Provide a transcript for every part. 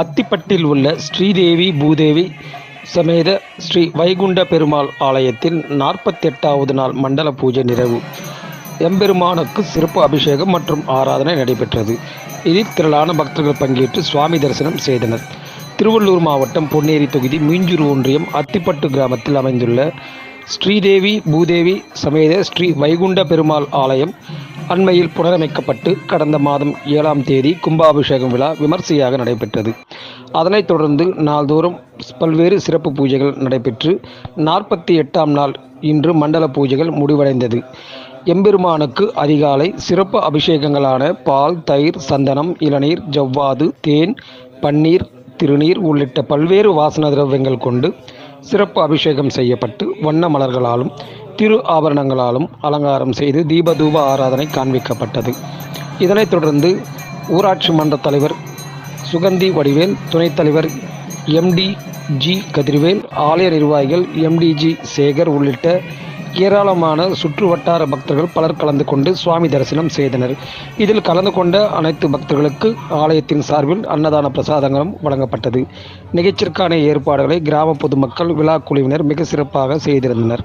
அத்திப்பட்டில் உள்ள ஸ்ரீதேவி பூதேவி சமேத ஸ்ரீ வைகுண்ட பெருமாள் ஆலயத்தில் நாற்பத்தெட்டாவது நாள் மண்டல பூஜை நிறைவு. எம்பெருமானுக்கு சிறப்பு அபிஷேகம் மற்றும் ஆராதனை நடைபெற்றது. இதில் திரளான பக்தர்கள் பங்கேற்று சுவாமி தரிசனம் செய்தனர். திருவள்ளூர் மாவட்டம் பொன்னேரி தொகுதி மீஞ்சூர் ஒன்றியம் அத்திப்பட்டு கிராமத்தில் அமைந்துள்ள ஸ்ரீதேவி பூதேவி சமேத ஸ்ரீ வைகுண்ட பெருமாள் ஆலயம் அண்மையில் புனரமைக்கப்பட்டு கடந்த மாதம் ஏழாம் தேதி கும்பாபிஷேகம் விழா விமர்சையாக நடைபெற்றது. அதனைத் தொடர்ந்து நாள்தோறும் பல்வேறு சிறப்பு பூஜைகள் நடைபெற்று நாற்பத்தி எட்டாம் நாள் இன்று மண்டல பூஜைகள் முடிவடைந்தது. எம்பெருமானுக்கு அதிகாலை சிறப்பு அபிஷேகங்களான பால் தயிர் சந்தனம் இளநீர் ஜவ்வாது தேன் பன்னீர் திருநீர் உள்ளிட்ட பல்வேறு வாசன திரவியங்கள் கொண்டு சிறப்பு அபிஷேகம் செய்யப்பட்டு வண்ண மலர்களாலும் திரு ஆபரணங்களாலும் அலங்காரம் செய்து தீபதூப ஆராதனை காண்பிக்கப்பட்டது. இதனைத் தொடர்ந்து ஊராட்சி மன்ற தலைவர் சுகந்தி வடிவேல் துணைத் தலைவர் எம்டி ஜி கதிர்வேல் ஆலய நிர்வாகிகள் எம்டிஜி சேகர் உள்ளிட்ட ஏராளமான சுற்று வட்டார பக்தர்கள் பலர் கலந்து கொண்டு சுவாமி தரிசனம் செய்தனர். இதில் கலந்து கொண்ட அனைத்து பக்தர்களுக்கு ஆலயத்தின் சார்பில் அன்னதான பிரசாதங்களும் வழங்கப்பட்டது. நிகழ்ச்சிற்கான ஏற்பாடுகளை கிராம பொதுமக்கள் விழா குழுவினர் மிக சிறப்பாக செய்திருந்தனர்.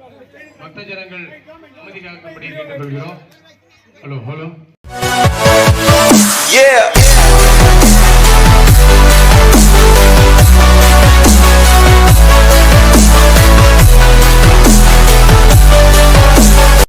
பக்த ஜனங்கள் அமைதி காக்கும்படி கேட்டுக்கொள்கிறோம் ஹலோ ஹலோ Yeah.